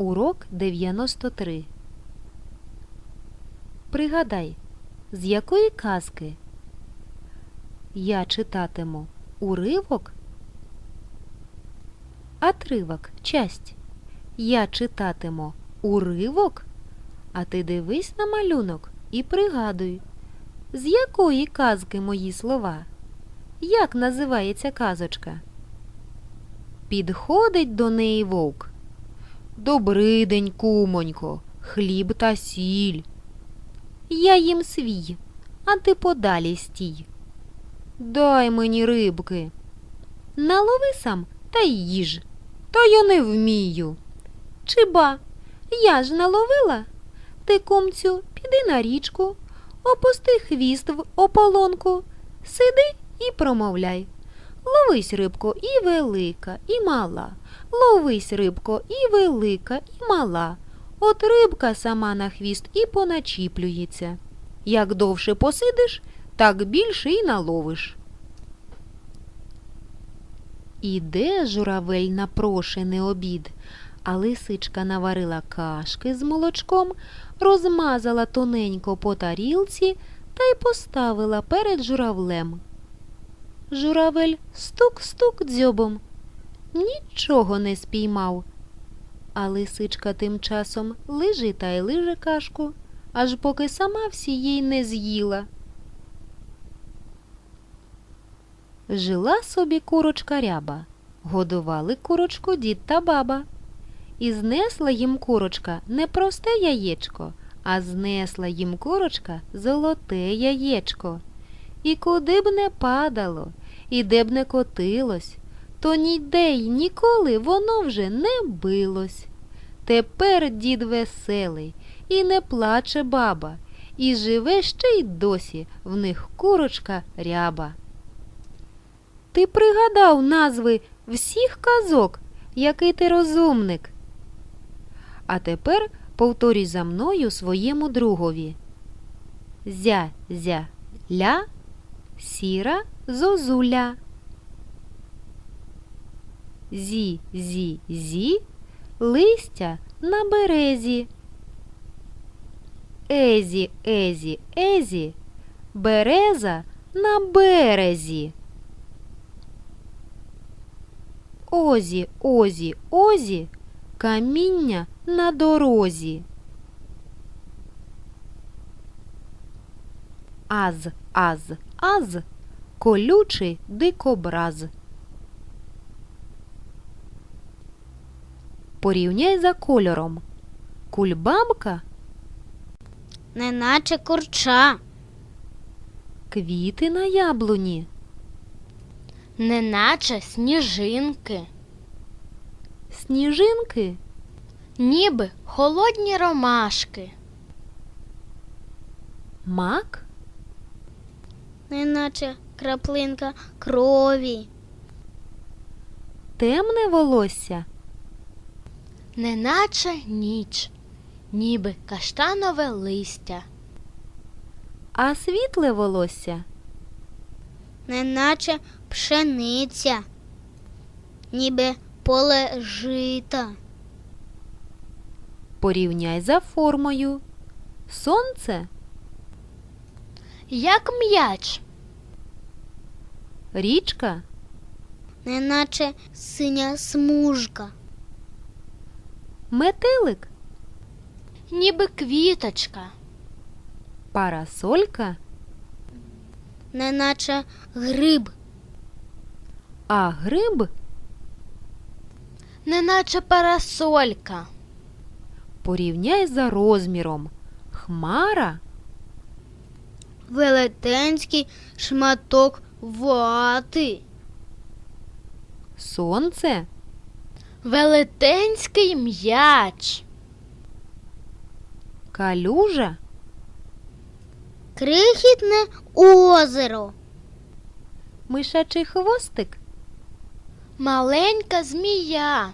Урок 93. Пригадай, з якої казки я читатиму уривок, атривок, часть. Я читатиму уривок, а ти дивись на малюнок і пригадуй, з якої казки мої слова? Як називається казочка? Підходить до неї вовк. Добрий день, кумонько, хліб та сіль. Я їм свій, а ти подалі стій. Дай мені рибки. Налови сам та їж. Та я не вмію. Чи ба, я ж наловила? Ти, кумцю, піди на річку, опусти хвіст в ополонку, сиди і промовляй. Ловись, рибко, і велика, і мала. Ловись, рибко, і велика, і мала. От рибка сама на хвіст і поначіплюється. Як довше посидиш, так більше й наловиш. Іде журавель на прошений обід, а лисичка наварила кашки з молочком, розмазала тоненько по тарілці та й поставила перед журавлем. Журавель стук-стук дзьобом. Нічого не спіймав. А лисичка тим часом лежи та й лиже кашку, аж поки сама всієї не з'їла. Жила собі курочка ряба, годували курочку дід та баба. І знесла їм курочка не просте яєчко, а знесла їм курочка золоте яєчко. І куди б не падало, і де б не котилось, то ніде й ніколи воно вже не билось. Тепер дід веселий, і не плаче баба, і живе ще й досі в них курочка ряба. Ти пригадав назви всіх казок, який ти розумник. А тепер повторюй за мною своєму другові. Зя, зя, ля, сіра, зозуля. Зі, зі, зі, листя на березі. Езі, езі, езі, береза на березі. Озі, озі, озі, каміння на дорозі. Аз, аз, аз, колючий дикобраз. Порівняй за кольором. Кульбабка? Неначе курча, квіти на яблуні, неначе сніжинки, сніжинки, ніби холодні ромашки, мак, неначе краплинка крові, темне волосся, неначе ніч, ніби каштанове листя, а світле волосся, неначе пшениця, ніби поле жита, порівняй за формою. Сонце, як м'яч, річка, неначе синя смужка, метелик, ніби квіточка, парасолька, неначе гриб, а гриб? Неначе парасолька, порівняй за розміром. Хмара, велетенський шматок вати, сонце, велетенський м'яч, калюжа, крихітне озеро, мишачий хвостик, маленька змія,